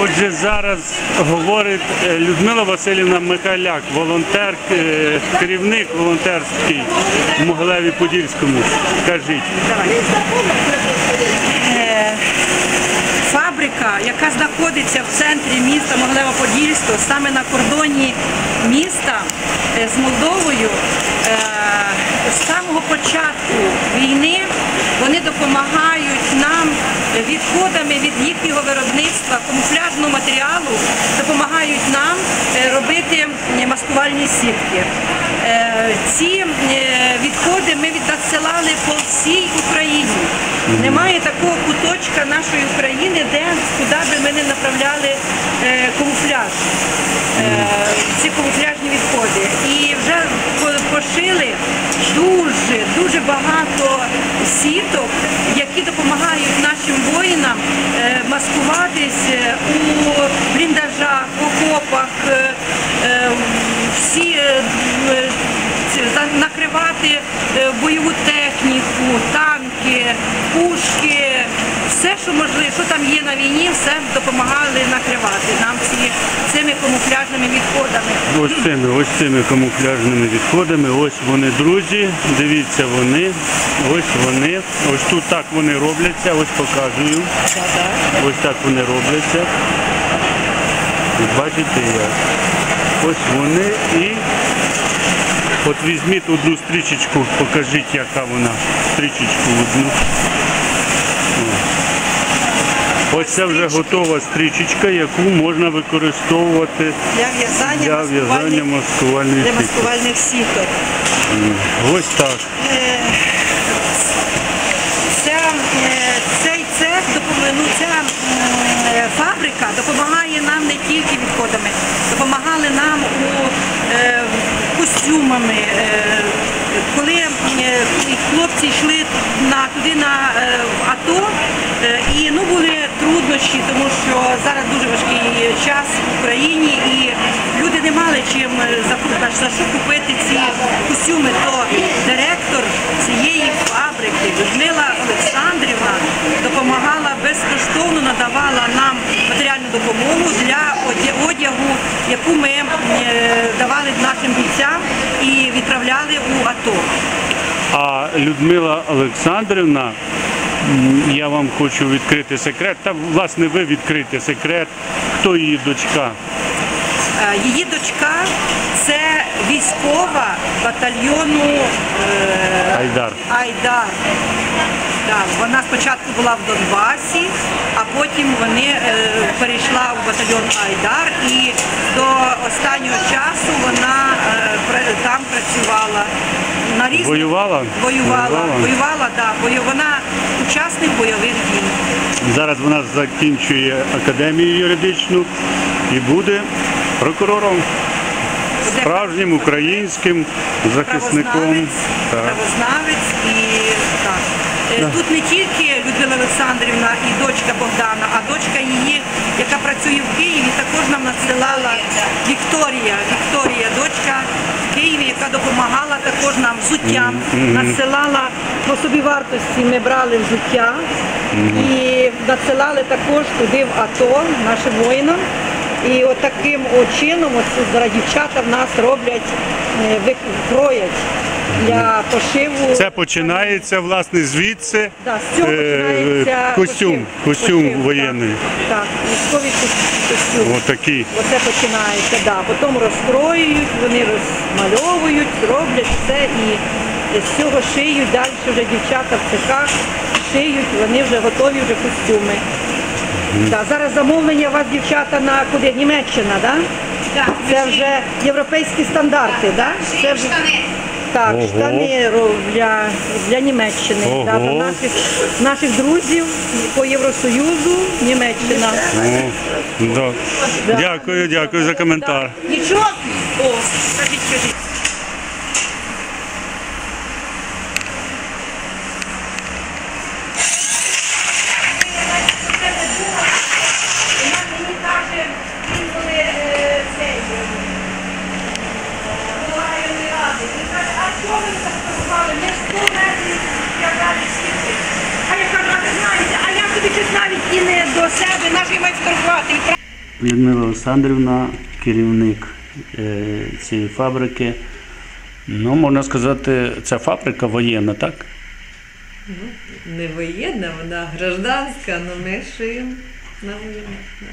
Отже, зараз говорить е, Людмила Васильівна Михайляк, волонтер, е, керівник волонтерський в Могилеві Подільському. Кажіть, Е, Фабрика, яка знаходиться в центрі міста Могилева-Подільського, саме на кордоні міста з Молдовою, з самого початку війни вони допомагають нам відходами від їхнього виробництва камуфляжного матеріалу, допомагають нам е, робити е, маскувальні сітки. Е, Ці відходи ми віднадсилали по всій Україні. Немає такого куточка нашої України, де куди би ми не направляли камуфляж, ці камуфляжні відходи. І вже пошили дуже, дуже багато сіток, які допомагають нашим воїнам е, маскуватись е, у бліндажах, окопах, е, всі накривати бойову техніку, танки, пушки, все, що можливо, що там є на війні, все допомагали накривати нам ці, цими камуфляжними відходами. ось цими, ось цими камуфляжними відходами. Ось вони, друзі. Дивіться вони. Ось вони. Ось тут так вони робляться. Ось показую. Ось так вони робляться. Бачите як. Ось вони і от візьміть одну стрічечку, покажіть, яка вона. Стрічечку одну. Ось це вже готова стрічечка, яку можна використовувати Для в'язання для в'язання маскувальних, для маскувальних сіток. Ось так. Ця, е, цей цех ну, ця е, фабрика допомагає нам не тільки відходами, допомагали нам у е, костюмами. Е, коли е, хлопці йшли на, туди на е, АТО, е, труднощі, тому що зараз дуже важкий час в Україні і люди не мали чим е, за, що купити ці костюми, то директор цієї фабрики Людмила Олександрівна допомагала безкоштовно, надавала нам матеріальну допомогу для одягу, яку ми е, давали нашим бійцям і відправляли у АТО. А Людмила Олександрівна, я вам хочу відкрити секрет. Та власне ви відкрите секрет. Хто її дочка? Е, Її дочка це військова батальйону е, Айдар. Айдар. Так, вона спочатку була в Донбасі, а потім вони е, перейшла в батальйон Айдар і до останнього часу вона е, там працювала. На різних... Воювала? Воювала, Воювала? воювала. Бою... Вона учасник бойових дій. Зараз вона закінчує академію юридичну і буде прокурором, справжнім українським захисником. правознавець, Так. правознавець і. Е, Тут не тільки Людмила Олександрівна і дочка Богдана, а дочка її, яка працює в Києві, також нам надсилала Вікторія. Вікторія, дочка в Києві, яка допомагала також нам взуттям, надсилала по собі вартості. Ми брали взуття і надсилали також туди в АТО нашим воїнам. І от таким чином от дівчата в нас роблять, е, вик- кроять для пошиву. Це починається власне звідси. Да, з цього е, починається костюм, пошив. костюм Пошив, воєнний. Так, так військовий костюм. Отакий. Оце починається, да. Потім розстроюють, вони розмальовують, роблять все і з цього шиють далі вже дівчата в цехах шиють, вони вже готові вже костюми. Да, зараз замовлення у вас, дівчата, на куди? Німеччина, так? Да? Це вже європейські стандарти, так? Да? Це вже... Так, Ого. штани ро- для, для Німеччини, Ого. да, для наших, наших друзів по Євросоюзу, Німеччина. О, да. Дякую, дякую за коментар. Нічого? О, скажіть, скажіть. А я кажу, а ви знаєте, а я тобі щось навіть і не до себе, наш і майструвати. Людмила Олександрівна, керівник е, цієї фабрики. Ну, можна сказати, ця фабрика воєнна, так? Ну, Не воєнна, вона гражданська, але ми шиємо на воєнну. да.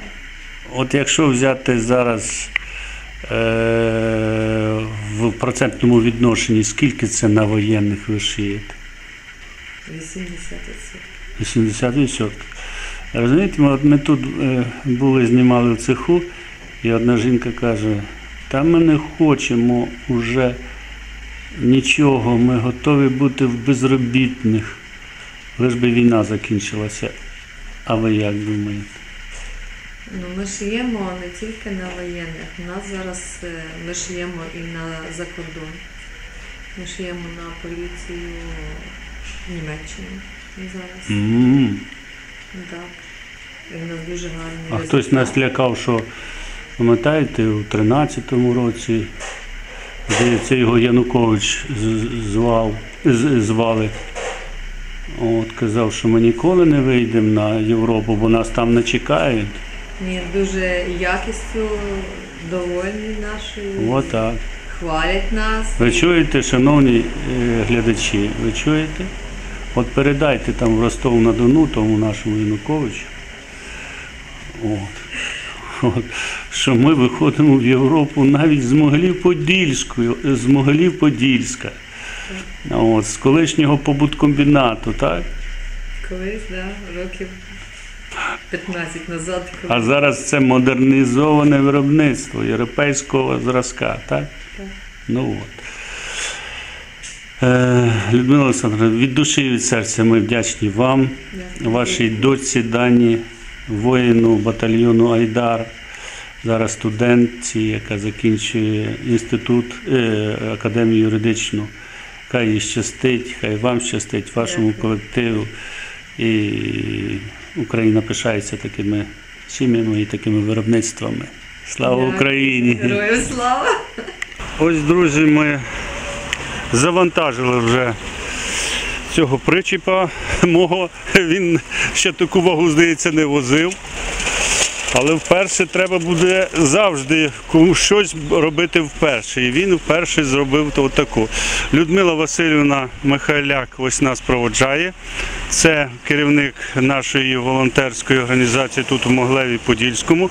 От якщо взяти зараз е, в процентному відношенні, скільки це на воєнних ви шиєте? 80%. 80%. Розумієте, ми, ми тут е, були, знімали в цеху, і одна жінка каже, та ми не хочемо вже нічого, ми готові бути в безробітних. Лиш би війна закінчилася. А ви як думаєте? Ну, ми шиємо не тільки на воєнних. У нас зараз е, ми шиємо і на закордон. Ми шиємо на поліцію Німеччини зараз. М. Так. І в нас дуже гарні А хтось нас лякав, що пам'ятаєте, у 13-му році, здається, його Янукович звав, звали. От, казав, що ми ніколи не вийдемо на Європу, бо нас там не чекають. Ні, дуже якістю довольні нашою. Отак. Хвалять нас. Ви чуєте, шановні е, глядачі, ви чуєте? От передайте там в Ростов-на-Дону тому нашому Януковичу. От. От, що ми виходимо в Європу навіть з Могилів-Подільської, з Могилів-Подільська. От, з колишнього побуткомбінату, так? Колись, да, років 15 назад. А зараз це модернізоване виробництво європейського зразка, так? Так. Ну от. Е, Людмила Олександровна, від душі і від серця ми вдячні вам, вашій дочці Дані, воїну батальйону Айдар, зараз студентці, яка закінчує інститут, е, академію юридичну. Хай їй щастить, хай вам щастить, вашому колективу. І Україна пишається такими сім'ями і такими виробництвами. Слава. Україні! Героям слава! Ось, друзі, ми завантажили вже цього причіпа мого. Він ще таку вагу, здається, не возив. Але вперше треба буде завжди щось робити вперше. І він вперше зробив то таку. Людмила Васильівна Михайляк ось нас проводжає. Це керівник нашої волонтерської організації тут у Моглеві Подільському.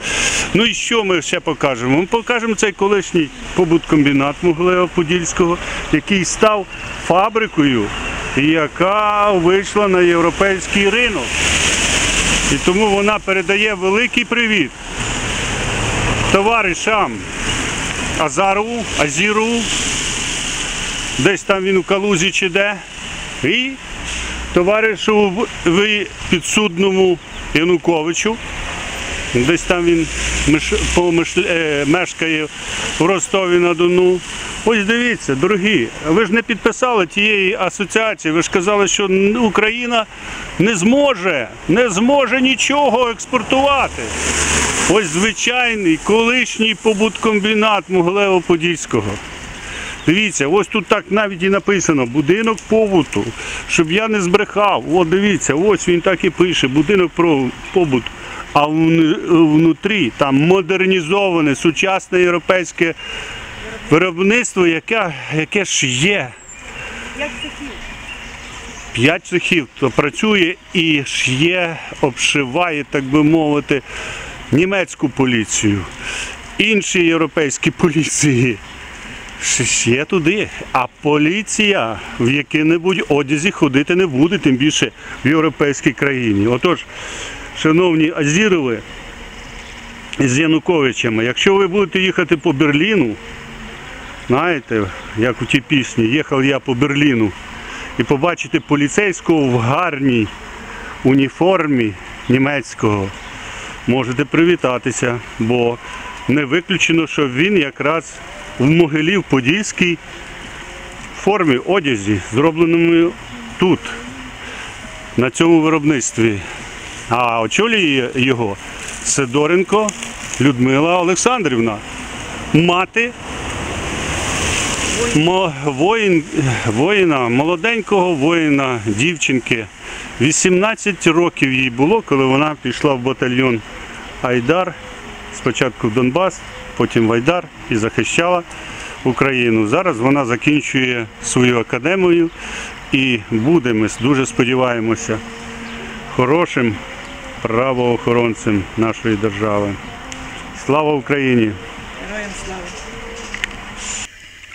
Ну і що ми ще покажемо? Ми покажемо цей колишній побуткомбінат Моглева Подільського, який став фабрикою, яка вийшла на європейський ринок. І тому вона передає великий привіт товаришам Азарову, Азірову, десь там він у Калузі чи де, і товаришу підсудному Януковичу. Десь там він е, мешкає в Ростові на Дону. Ось дивіться, дорогі, ви ж не підписали тієї асоціації. Ви ж казали, що Україна не зможе, не зможе нічого експортувати. Ось звичайний колишній побуткомбінат Моглево-Подільського. Дивіться, ось тут так навіть і написано будинок побуту, щоб я не збрехав. От дивіться, ось він так і пише, будинок побуту. А внутрі там модернізоване сучасне європейське виробництво, яке, яке ж є. П'ять цехів, то працює і шє, обшиває, так би мовити, німецьку поліцію, інші європейські поліції. Ще є туди. А поліція в який-небудь одязі ходити не буде, тим більше в європейській країні. Отож, шановні Азірови з Януковичами, якщо ви будете їхати по Берліну, знаєте, як у тій пісні, їхав я по Берліну, і побачите поліцейського в гарній уніформі німецького, можете привітатися, бо не виключено, що він якраз в Могилів Подільській формі одязі, зробленому тут, на цьому виробництві. А очолює його Сидоренко Людмила Олександрівна, мати воїн, воїна, молоденького воїна, дівчинки. 18 років їй було, коли вона пішла в батальйон Айдар спочатку в Донбас, потім в Айдар і захищала Україну. Зараз вона закінчує свою академію і буде, ми дуже сподіваємося, хорошим правоохоронцем нашої держави. Слава Україні! Героям слава.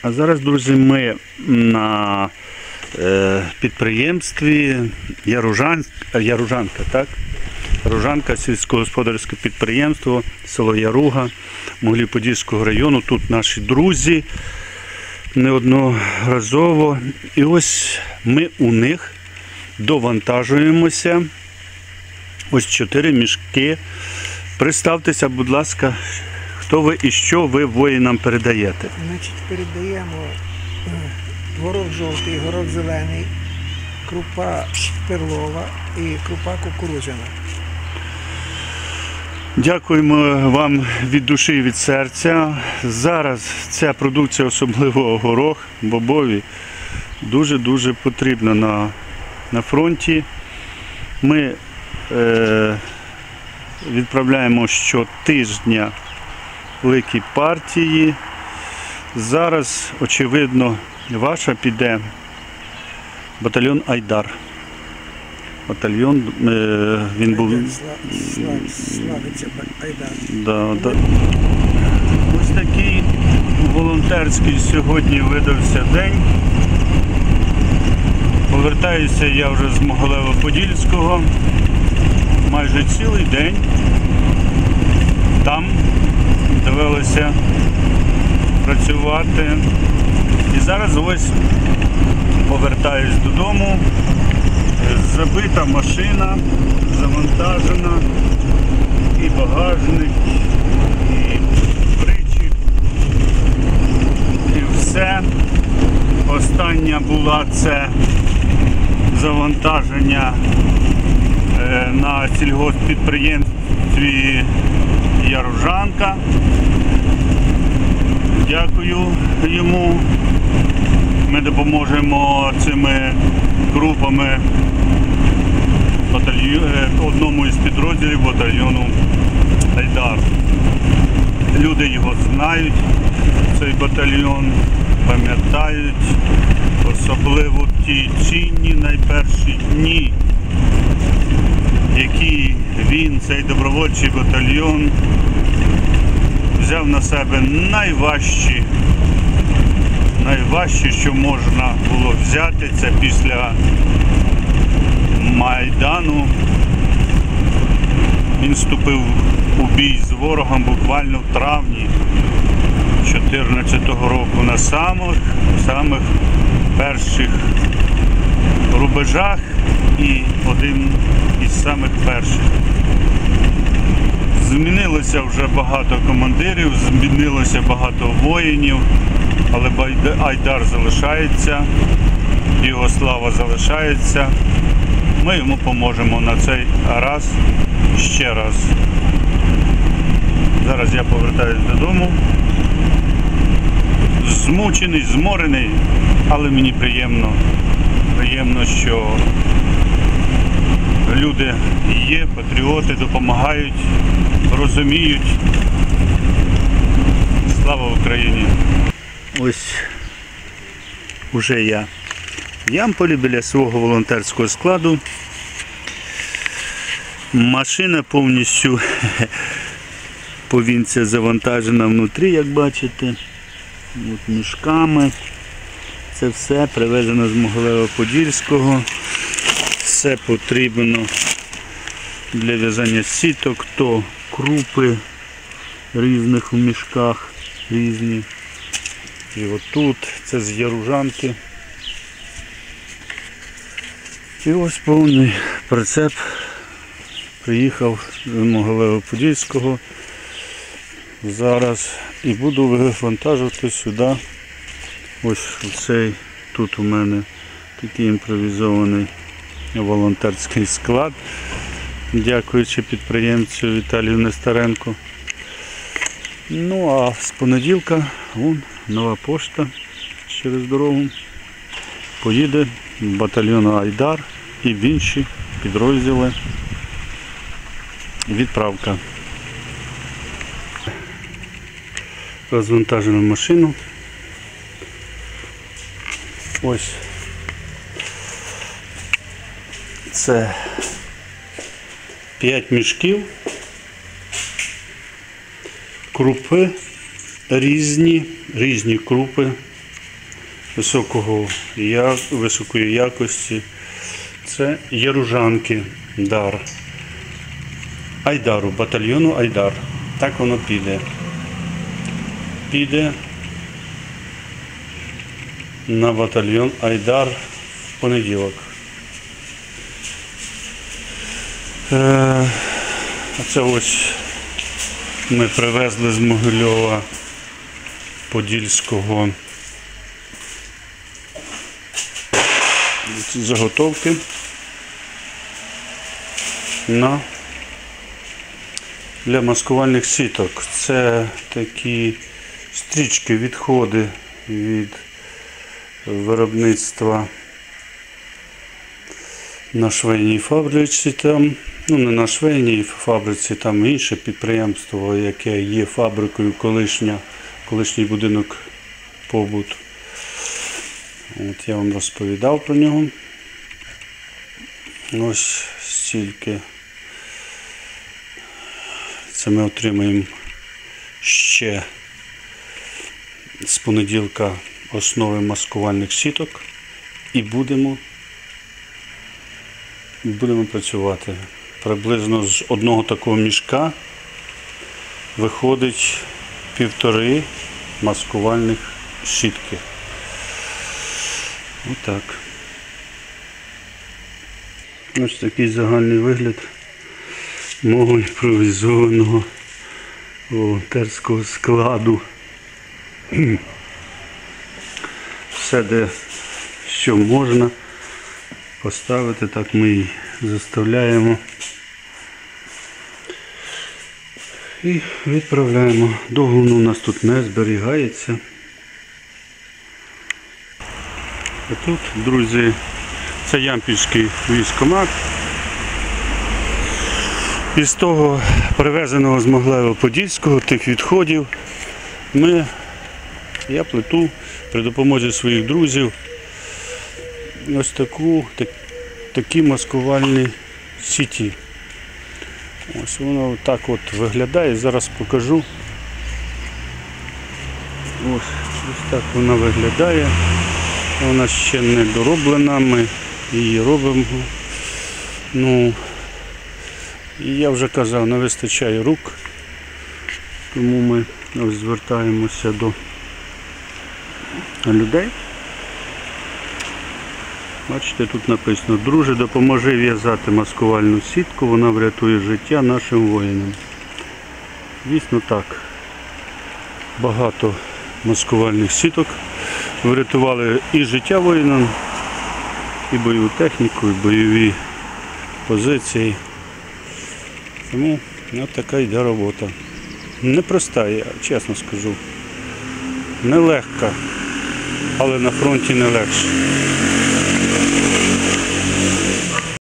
А зараз, друзі, ми на е, підприємстві Яружан, Яружанка, так? Яружанка, сільськогосподарське підприємство, село Яруга, Могилів-Подільського району. Тут наші друзі неодноразово. І ось ми у них довантажуємося. Ось чотири мішки. Представтеся, будь ласка, хто ви і що ви воїнам передаєте. Значить, передаємо е, горох жовтий, горох зелений, крупа перлова і крупа кукурудзяна. Дякуємо вам від душі і від серця. Зараз ця продукція, особливо горох, бобові, дуже-дуже потрібна на, на фронті. Ми е, відправляємо щотижня великі партії. Зараз, очевидно, ваша піде батальйон Айдар. Батальйон, е, він був. Славиться Айдар. Да, да. Ось такий волонтерський сьогодні видався день. Повертаюся я вже з Могилева-Подільського. Майже цілий день. Там довелося працювати. І зараз ось повертаюсь додому. Забита машина, завантажена і багажник, і причіп, і все. Остання була це завантаження е, на сільгосппідприємстві Яружанка. Дякую йому. Ми допоможемо цими групами батальйо- е, одному із підрозділів батальйону Айдар. Люди його знають, цей батальйон, пам'ятають, особливо ті цінні найперші дні, які він, цей добровольчий батальйон, взяв на себе найважчі, найважче, що можна було взяти, це після Майдану. Він вступив у бій з ворогом буквально в травні 2014 року на самих, самих перших рубежах і один із самих перших. Змінилося вже багато командирів, змінилося багато воїнів, але Айдар залишається, його слава залишається. Ми йому поможемо на цей раз ще раз. Зараз я повертаюсь додому. Змучений, зморений, але мені приємно. Приємно, що люди є, патріоти допомагають, розуміють. Слава Україні! Ось уже я в Ямполі біля свого волонтерського складу. Машина повністю повінця завантажена внутрі, як бачите. От мішками. Це все привезено з Могилева-Подільського. Все потрібно для в'язання сіток, то крупи різних у мішках різні. І отут це з яружанки. І ось повний прицеп приїхав з Могилева-Подільського зараз і буду вивантажувати сюди. Ось цей тут у мене такий імпровізований волонтерський склад, дякуючи підприємцю Віталію Нестеренку. Ну а з понеділка вон, нова пошта через дорогу поїде батальйон Айдар і в інші підрозділи. Відправка. розвантажену машину. Ось. Це 5 мішків. Крупи різні, різні крупи високого, високої якості. Це яружанки дар. Айдару, батальйону Айдар. Так воно піде. Піде на батальйон Айдар в понеділок. Е, а це ось ми привезли з Могильова Подільського заготовки на для маскувальних сіток. Це такі стрічки, відходи від виробництва на швейній фабриці там, ну не на швейній фабриці, там інше підприємство, яке є фабрикою колишня, колишній будинок побут. От я вам розповідав про нього. Ось стільки. Це ми отримаємо ще з понеділка основи маскувальних сіток і будемо, будемо працювати. Приблизно з одного такого мішка виходить півтори маскувальних сітки. Отак. Ось такий загальний вигляд мого імпровізованого волонтерського складу. Все, де що можна поставити, так ми і заставляємо. І відправляємо. Довго у нас тут не зберігається. А тут, друзі, це Ямпільський військомат. Із того привезеного з Моглево-Подільського, тих відходів, ми, я плету при допомозі своїх друзів ось таку, так, такі маскувальні сіті. Ось воно так от виглядає, зараз покажу. Ось, ось так вона виглядає. Вона ще не дороблена, ми її робимо. Ну, і я вже казав, не вистачає рук, тому ми ось звертаємося до людей. Бачите, тут написано, друже, допоможи в'язати маскувальну сітку, вона врятує життя нашим воїнам. Дійсно так. Багато маскувальних сіток врятували і життя воїнам, і бойову техніку, і бойові позиції. Тому от така йде робота. Непроста, я чесно скажу. Нелегка, але на фронті не легше.